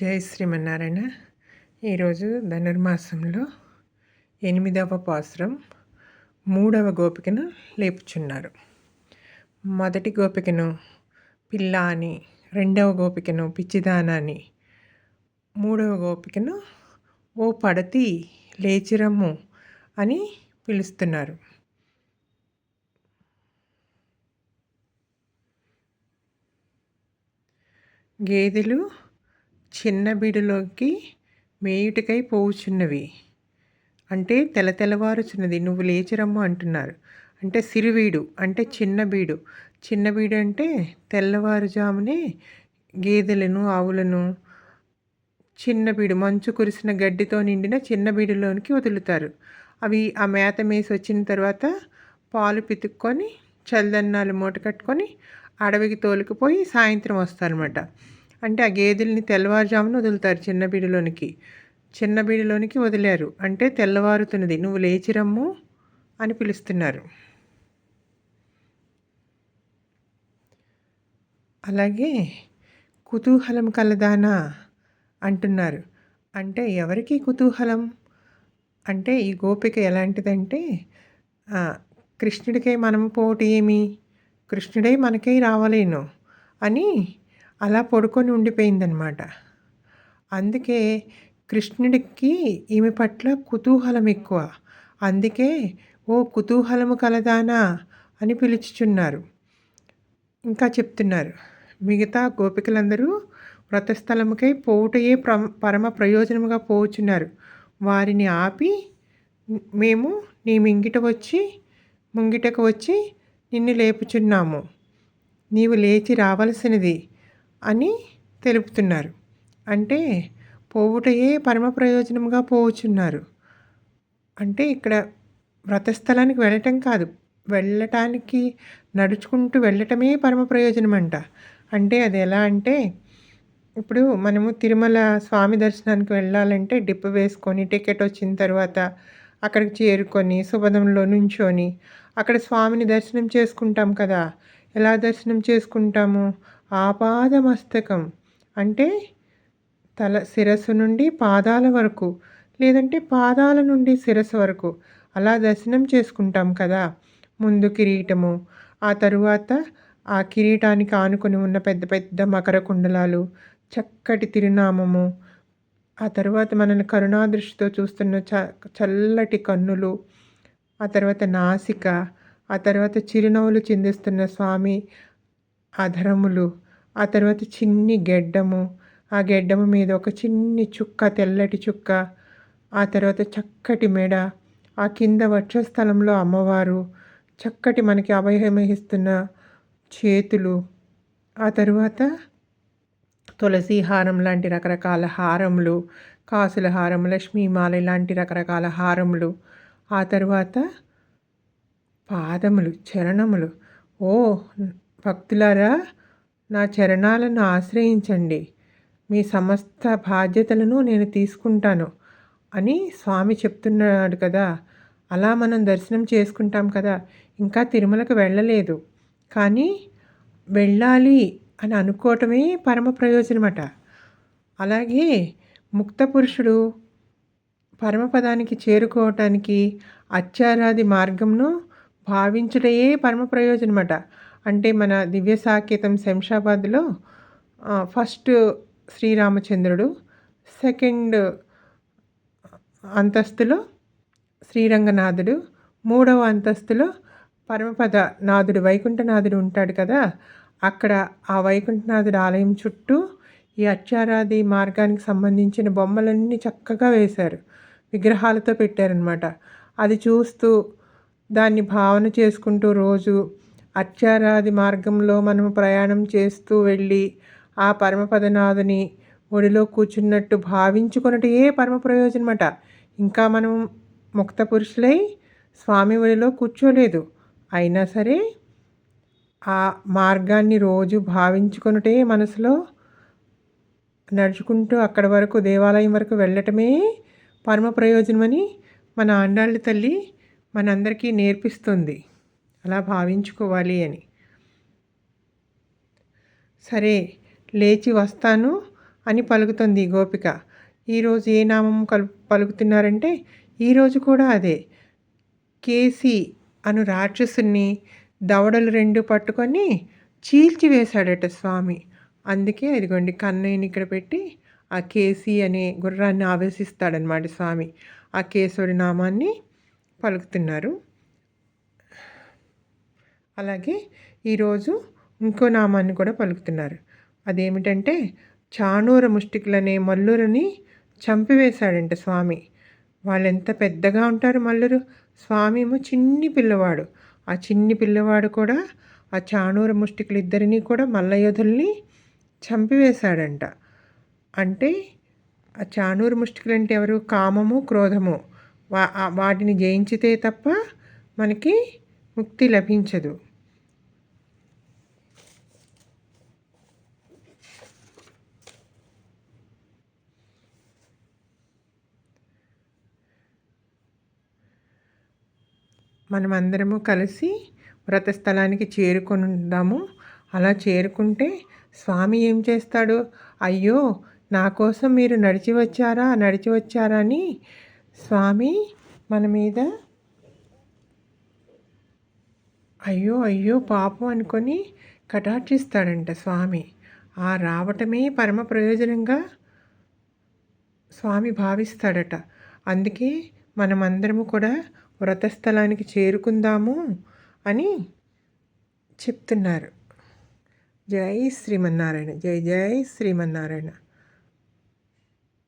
జై శ్రీమన్నారాయణ. ఈరోజు ధనుర్మాసంలో ఎనిమిదవ పాసురం మూడవ గోపికను లేపుచున్నారు. మొదటి గోపికను పిల్ల అని రెండవ గోపికను పిచ్చిదాన అని మూడవ గోపికను ఓ పడతి లేచిరమ్ము అని పిలుస్తున్నారు. గేదెలు చిన్న బీడులోకి మేయుటికై పోవుచున్నవి. అంటే తెల తెల్లవారుచున్నది. నువ్వు లేచిరమ్ము అంటున్నారు. అంటే సిరివీడు అంటే చిన్న బీడు. చిన్న బీడు అంటే తెల్లవారుజామునే గేదెలను ఆవులను చిన్న బీడు మంచు కురిసిన గడ్డితో నిండిన చిన్న బీడులోనికి వదులుతారు. అవి ఆ మేత మేసి వచ్చిన తర్వాత పాలు పితుక్కొని చల్లదన్నాలు మూట కట్టుకొని అడవికి తోలుకుపోయి సాయంత్రం వస్తారనమాట అంటే ఆ గేదెల్ని తెల్లవారుజామున వదులుతారు చిన్న బీడులోనికి. చిన్న బీడులోనికి వదిలారు. అంటే తెల్లవారుతున్నది. నువ్వు లేచిరమ్ము అని పిలుస్తున్నారు. అలాగే కుతూహలం కలదానా అంటున్నారు. అంటే ఎవరికి కుతూహలం? అంటే ఈ గోపిక ఎలాంటిదంటే కృష్ణుడికే మనం పోటీ ఏమి? కృష్ణుడై మనకే రావలేను అని అలా పడుకొని ఉండిపోయిందనమాట. అందుకే కృష్ణుడికి ఈమె పట్ల కుతూహలం ఎక్కువ. అందుకే ఓ కుతూహలము కలదానా? అని పిలుచుచున్నారు. ఇంకా చెప్తున్నారు. మిగతా గోపికలందరూ వ్రతస్థలముకై పోవుటయే ప్ర పరమ ప్రయోజనముగా పోవుచున్నారు. వారిని ఆపి మేము నీ మింగిట వచ్చి ముంగిటకు వచ్చి నిన్ను లేపుచున్నాము. నీవు లేచి రావలసినది అని తెలుపుతున్నారు. అంటే పోవుటయే పరమ ప్రయోజనంగా పోవుచున్నారు. అంటే ఇక్కడ వ్రతస్థలానికి వెళ్ళటం కాదు. వెళ్ళటానికి నడుచుకుంటూ వెళ్ళటమే పరమ ప్రయోజనం అంట అంటే అది ఎలా అంటే ఇప్పుడు మనము తిరుమల స్వామి దర్శనానికి వెళ్ళాలంటే డిప్ వేసుకొని టికెట్ వచ్చిన తర్వాత అక్కడికి చేరుకొని సుభదంలో నుంచొని అక్కడ స్వామిని దర్శనం చేసుకుంటాం కదా. ఎలా దర్శనం చేసుకుంటాము? ఆపాదమస్తకం. అంటే తల శిరస్సు నుండి పాదాల వరకు లేదంటే పాదాల నుండి శిరస్సు వరకు అలా దర్శనం చేసుకుంటాం కదా. ముందు కిరీటము ఆ తరువాత ఆ కిరీటానికి ఆనుకొని ఉన్న పెద్ద పెద్ద మకర కుండలాలు చక్కటి తిరునామము ఆ తర్వాత మనల్ని కరుణాదృష్టితో చూస్తున్న చ చల్లటి కన్నులు ఆ తర్వాత నాసిక ఆ తర్వాత చిరునవ్వులు చిందిస్తున్న స్వామి అధరములు ఆ తర్వాత చిన్ని గెడ్డము ఆ గెడ్డము మీద ఒక చిన్ని చుక్క తెల్లటి చుక్క ఆ తర్వాత చక్కటి మెడ ఆ కింద వక్షస్థలంలో అమ్మవారు చక్కటి మనకి అభయమహిస్తున్న చేతులు ఆ తరువాత తులసి హారం లాంటి రకరకాల హారములు కాసుల హారం లక్ష్మీమాల ఇలాంటి రకరకాల హారములు ఆ తర్వాత పాదములు చరణములు. ఓ భక్తులారా నా చరణాలను ఆశ్రయించండి. మీ సమస్త బాధ్యతలను నేను తీసుకుంటాను అని స్వామి చెప్తున్నాడు కదా. అలా మనం దర్శనం చేసుకుంటాం కదా. ఇంకా తిరుమలకు వెళ్ళలేదు. కానీ వెళ్ళాలి అని అనుకోవటమే పరమ ప్రయోజనమట. అలాగే ముక్త పురుషుడు పరమపదానికి చేరుకోవటానికి అత్యారాది మార్గంను భావించుటయే పరమ ప్రయోజనమట. అంటే మన దివ్య సాకేతం శంషాబాద్లో ఫస్ట్ శ్రీరామచంద్రుడు సెకండ్ అంతస్తులో శ్రీరంగనాథుడు మూడవ అంతస్తులో పరమపద నాథుడు వైకుంఠనాథుడు ఉంటాడు కదా. అక్కడ ఆ వైకుంఠనాథుడు ఆలయం చుట్టూ ఈ అక్షారాది మార్గానికి సంబంధించిన బొమ్మలన్నీ చక్కగా వేశారు. విగ్రహాలతో పెట్టారనమాట అది చూస్తూ దాన్ని భావన చేసుకుంటూ రోజు అత్యారాది మార్గంలో మనం ప్రయాణం చేస్తూ వెళ్ళి ఆ పరమపదనాథుని ఒడిలో కూర్చున్నట్టు భావించుకున్నట్టు ఏ పరమ ప్రయోజనమట? ఇంకా మనం ముక్త పురుషులై స్వామి ఒడిలో కూర్చోలేదు. అయినా సరే ఆ మార్గాన్ని రోజు భావించుకున్నటే మనసులో నడుచుకుంటూ అక్కడ వరకు దేవాలయం వరకు వెళ్ళటమే పరమ ప్రయోజనమని మన ఆండాళ్ళ తల్లి మనందరికీ నేర్పిస్తుంది. అలా భావించుకోవాలి అని. సరే లేచి వస్తాను అని పలుకుతుంది గోపిక. ఈరోజు ఏ నామం కలు పలుకుతున్నారంటే ఈరోజు కూడా అదే. కేసి అను రాక్షసుని దవడలు రెండు పట్టుకొని చీల్చివేశాడట స్వామి. అందుకే అదిగోండి కన్నయ్యని ఇక్కడ పెట్టి ఆ కేసి అనే గుర్రాన్ని ఆవేశిస్తాడనమాట స్వామి. ఆ కేశవుడి నామాన్ని పలుకుతున్నారు. అలాగే ఈరోజు ఇంకో నామాన్ని కూడా పలుకుతున్నారు. అదేమిటంటే చాణూర ముష్టికులనే మల్లురుని చంపివేశాడంట స్వామి. వాళ్ళు ఎంత పెద్దగా ఉంటారు మల్లురు? స్వామి ఏమో చిన్ని పిల్లవాడు. ఆ చిన్ని పిల్లవాడు కూడా ఆ చాణూర ముష్టికులు ఇద్దరిని కూడా మల్లయోధుల్ని చంపివేశాడంట. అంటే ఆ చాణూరు ముష్టికులు అంటే ఎవరు? కామము క్రోధము? వా వాటిని జయించితే తప్ప మనకి ముక్తి లభించదు. మనమందరము కలిసి వ్రతస్థలానికి చేరుకుందాము. అలా చేరుకుంటే స్వామి ఏం చేస్తాడు? అయ్యో నా కోసం మీరు నడిచి వచ్చారా? నడిచి వచ్చారా అని స్వామి మన మీద అయ్యో అయ్యో పాపం అనుకొని కటాక్షిస్తాడంట స్వామి. ఆ రావటమే పరమ ప్రయోజనంగా స్వామి భావిస్తాడట. అందుకే మనమందరము కూడా వ్రతస్థలానికి చేరుకుందాము అని చెప్తున్నారు. జై శ్రీమన్నారాయణ జై జై శ్రీమన్నారాయణ.